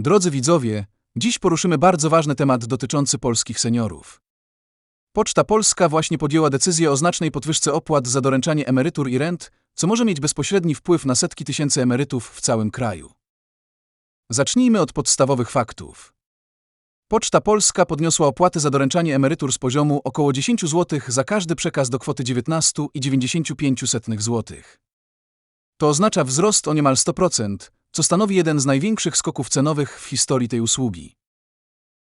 Drodzy widzowie, dziś poruszymy bardzo ważny temat dotyczący polskich seniorów. Poczta Polska właśnie podjęła decyzję o znacznej podwyżce opłat za doręczanie emerytur i rent, co może mieć bezpośredni wpływ na setki tysięcy emerytów w całym kraju. Zacznijmy od podstawowych faktów. Poczta Polska podniosła opłaty za doręczanie emerytur z poziomu około 10 zł za każdy przekaz do kwoty 19,95 zł. To oznacza wzrost o niemal 100%, co stanowi jeden z największych skoków cenowych w historii tej usługi.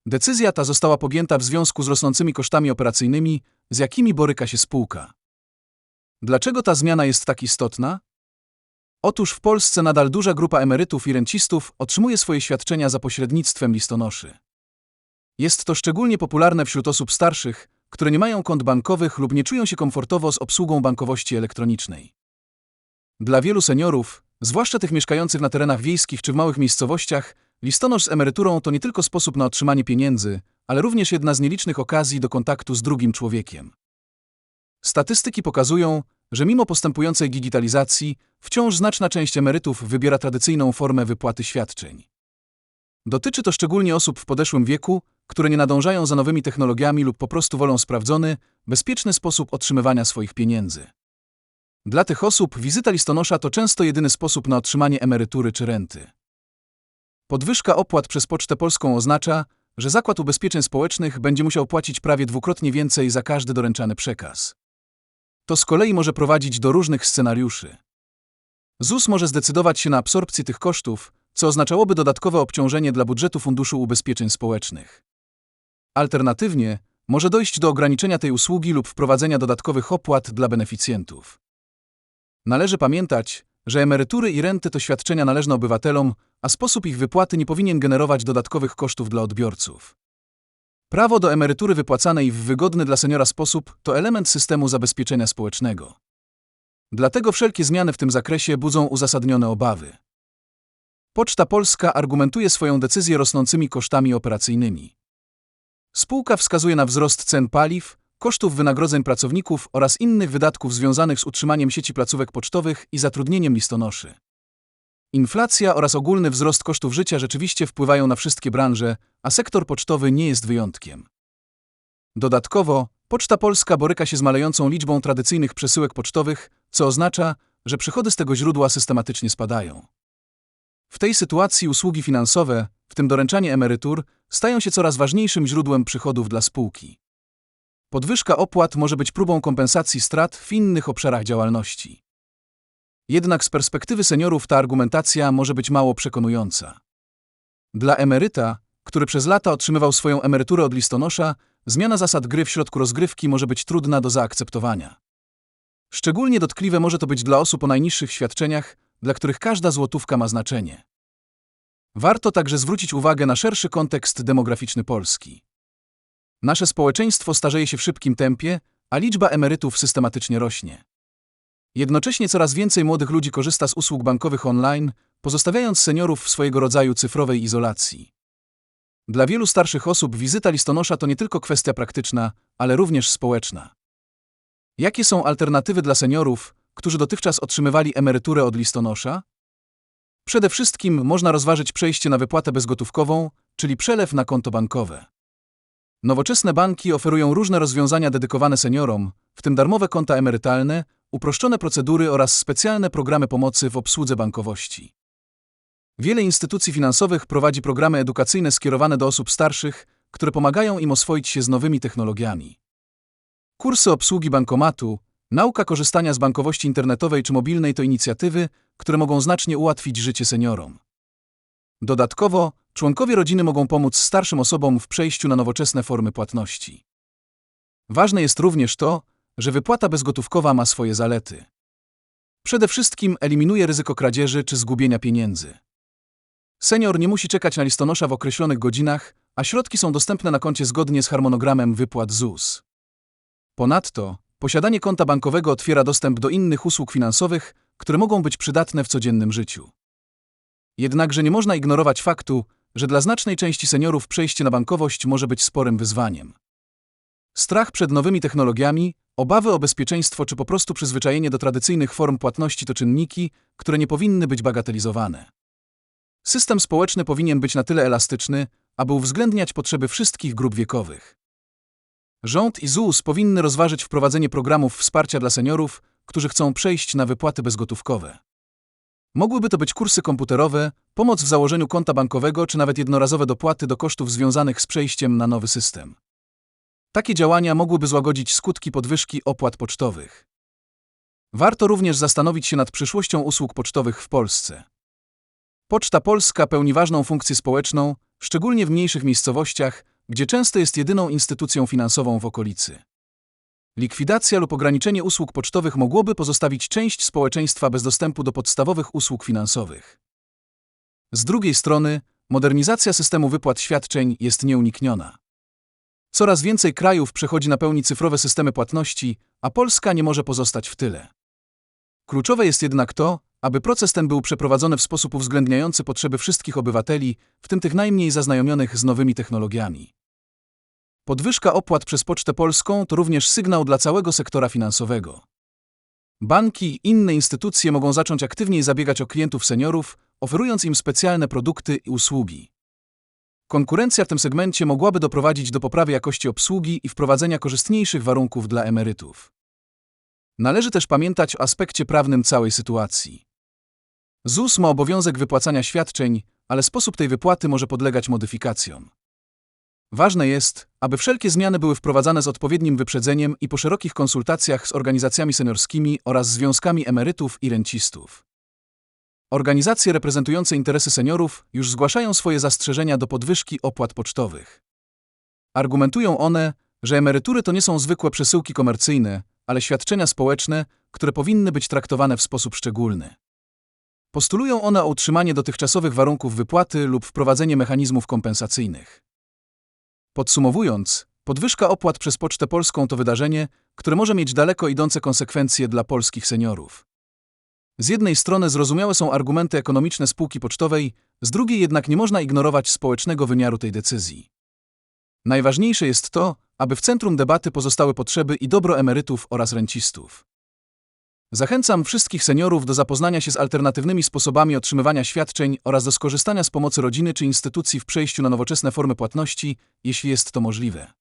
Decyzja ta została podjęta w związku z rosnącymi kosztami operacyjnymi, z jakimi boryka się spółka. Dlaczego ta zmiana jest tak istotna? Otóż w Polsce nadal duża grupa emerytów i rencistów otrzymuje swoje świadczenia za pośrednictwem listonoszy. Jest to szczególnie popularne wśród osób starszych, które nie mają kont bankowych lub nie czują się komfortowo z obsługą bankowości elektronicznej. Dla wielu seniorów, zwłaszcza tych mieszkających na terenach wiejskich czy w małych miejscowościach, listonosz z emeryturą to nie tylko sposób na otrzymanie pieniędzy, ale również jedna z nielicznych okazji do kontaktu z drugim człowiekiem. Statystyki pokazują, że mimo postępującej digitalizacji, wciąż znaczna część emerytów wybiera tradycyjną formę wypłaty świadczeń. Dotyczy to szczególnie osób w podeszłym wieku, które nie nadążają za nowymi technologiami lub po prostu wolą sprawdzony, bezpieczny sposób otrzymywania swoich pieniędzy. Dla tych osób wizyta listonosza to często jedyny sposób na otrzymanie emerytury czy renty. Podwyżka opłat przez Pocztę Polską oznacza, że Zakład Ubezpieczeń Społecznych będzie musiał płacić prawie dwukrotnie więcej za każdy doręczany przekaz. To z kolei może prowadzić do różnych scenariuszy. ZUS może zdecydować się na absorpcję tych kosztów, co oznaczałoby dodatkowe obciążenie dla budżetu Funduszu Ubezpieczeń Społecznych. Alternatywnie, może dojść do ograniczenia tej usługi lub wprowadzenia dodatkowych opłat dla beneficjentów. Należy pamiętać, że emerytury i renty to świadczenia należne obywatelom, a sposób ich wypłaty nie powinien generować dodatkowych kosztów dla odbiorców. Prawo do emerytury wypłacanej w wygodny dla seniora sposób to element systemu zabezpieczenia społecznego. Dlatego wszelkie zmiany w tym zakresie budzą uzasadnione obawy. Poczta Polska argumentuje swoją decyzję rosnącymi kosztami operacyjnymi. Spółka wskazuje na wzrost cen paliw, kosztów wynagrodzeń pracowników oraz innych wydatków związanych z utrzymaniem sieci placówek pocztowych i zatrudnieniem listonoszy. Inflacja oraz ogólny wzrost kosztów życia rzeczywiście wpływają na wszystkie branże, a sektor pocztowy nie jest wyjątkiem. Dodatkowo, Poczta Polska boryka się z malejącą liczbą tradycyjnych przesyłek pocztowych, co oznacza, że przychody z tego źródła systematycznie spadają. W tej sytuacji usługi finansowe, w tym doręczanie emerytur, stają się coraz ważniejszym źródłem przychodów dla spółki. Podwyżka opłat może być próbą kompensacji strat w innych obszarach działalności. Jednak z perspektywy seniorów ta argumentacja może być mało przekonująca. Dla emeryta, który przez lata otrzymywał swoją emeryturę od listonosza, zmiana zasad gry w środku rozgrywki może być trudna do zaakceptowania. Szczególnie dotkliwe może to być dla osób o najniższych świadczeniach, dla których każda złotówka ma znaczenie. Warto także zwrócić uwagę na szerszy kontekst demograficzny Polski. Nasze społeczeństwo starzeje się w szybkim tempie, a liczba emerytów systematycznie rośnie. Jednocześnie coraz więcej młodych ludzi korzysta z usług bankowych online, pozostawiając seniorów w swojego rodzaju cyfrowej izolacji. Dla wielu starszych osób wizyta listonosza to nie tylko kwestia praktyczna, ale również społeczna. Jakie są alternatywy dla seniorów, którzy dotychczas otrzymywali emeryturę od listonosza? Przede wszystkim można rozważyć przejście na wypłatę bezgotówkową, czyli przelew na konto bankowe. Nowoczesne banki oferują różne rozwiązania dedykowane seniorom, w tym darmowe konta emerytalne, uproszczone procedury oraz specjalne programy pomocy w obsłudze bankowości. Wiele instytucji finansowych prowadzi programy edukacyjne skierowane do osób starszych, które pomagają im oswoić się z nowymi technologiami. Kursy obsługi bankomatu, nauka korzystania z bankowości internetowej czy mobilnej to inicjatywy, które mogą znacznie ułatwić życie seniorom. Dodatkowo, członkowie rodziny mogą pomóc starszym osobom w przejściu na nowoczesne formy płatności. Ważne jest również to, że wypłata bezgotówkowa ma swoje zalety. Przede wszystkim eliminuje ryzyko kradzieży czy zgubienia pieniędzy. Senior nie musi czekać na listonosza w określonych godzinach, a środki są dostępne na koncie zgodnie z harmonogramem wypłat ZUS. Ponadto, posiadanie konta bankowego otwiera dostęp do innych usług finansowych, które mogą być przydatne w codziennym życiu. Jednakże nie można ignorować faktu, że dla znacznej części seniorów przejście na bankowość może być sporym wyzwaniem. Strach przed nowymi technologiami, obawy o bezpieczeństwo czy po prostu przyzwyczajenie do tradycyjnych form płatności to czynniki, które nie powinny być bagatelizowane. System społeczny powinien być na tyle elastyczny, aby uwzględniać potrzeby wszystkich grup wiekowych. Rząd i ZUS powinny rozważyć wprowadzenie programów wsparcia dla seniorów, którzy chcą przejść na wypłaty bezgotówkowe. Mogłyby to być kursy komputerowe, pomoc w założeniu konta bankowego czy nawet jednorazowe dopłaty do kosztów związanych z przejściem na nowy system. Takie działania mogłyby złagodzić skutki podwyżki opłat pocztowych. Warto również zastanowić się nad przyszłością usług pocztowych w Polsce. Poczta Polska pełni ważną funkcję społeczną, szczególnie w mniejszych miejscowościach, gdzie często jest jedyną instytucją finansową w okolicy. Likwidacja lub ograniczenie usług pocztowych mogłoby pozostawić część społeczeństwa bez dostępu do podstawowych usług finansowych. Z drugiej strony, modernizacja systemu wypłat świadczeń jest nieunikniona. Coraz więcej krajów przechodzi na pełni cyfrowe systemy płatności, a Polska nie może pozostać w tyle. Kluczowe jest jednak to, aby proces ten był przeprowadzony w sposób uwzględniający potrzeby wszystkich obywateli, w tym tych najmniej zaznajomionych z nowymi technologiami. Podwyżka opłat przez Pocztę Polską to również sygnał dla całego sektora finansowego. Banki i inne instytucje mogą zacząć aktywniej zabiegać o klientów seniorów, oferując im specjalne produkty i usługi. Konkurencja w tym segmencie mogłaby doprowadzić do poprawy jakości obsługi i wprowadzenia korzystniejszych warunków dla emerytów. Należy też pamiętać o aspekcie prawnym całej sytuacji. ZUS ma obowiązek wypłacania świadczeń, ale sposób tej wypłaty może podlegać modyfikacjom. Ważne jest, aby wszelkie zmiany były wprowadzane z odpowiednim wyprzedzeniem i po szerokich konsultacjach z organizacjami seniorskimi oraz związkami emerytów i rencistów. Organizacje reprezentujące interesy seniorów już zgłaszają swoje zastrzeżenia do podwyżki opłat pocztowych. Argumentują one, że emerytury to nie są zwykłe przesyłki komercyjne, ale świadczenia społeczne, które powinny być traktowane w sposób szczególny. Postulują one o utrzymanie dotychczasowych warunków wypłaty lub wprowadzenie mechanizmów kompensacyjnych. Podsumowując, podwyżka opłat przez Pocztę Polską to wydarzenie, które może mieć daleko idące konsekwencje dla polskich seniorów. Z jednej strony zrozumiałe są argumenty ekonomiczne spółki pocztowej, z drugiej jednak nie można ignorować społecznego wymiaru tej decyzji. Najważniejsze jest to, aby w centrum debaty pozostały potrzeby i dobro emerytów oraz rencistów. Zachęcam wszystkich seniorów do zapoznania się z alternatywnymi sposobami otrzymywania świadczeń oraz do skorzystania z pomocy rodziny czy instytucji w przejściu na nowoczesne formy płatności, jeśli jest to możliwe.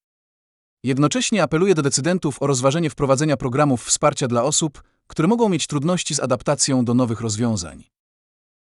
Jednocześnie apeluję do decydentów o rozważenie wprowadzenia programów wsparcia dla osób, które mogą mieć trudności z adaptacją do nowych rozwiązań.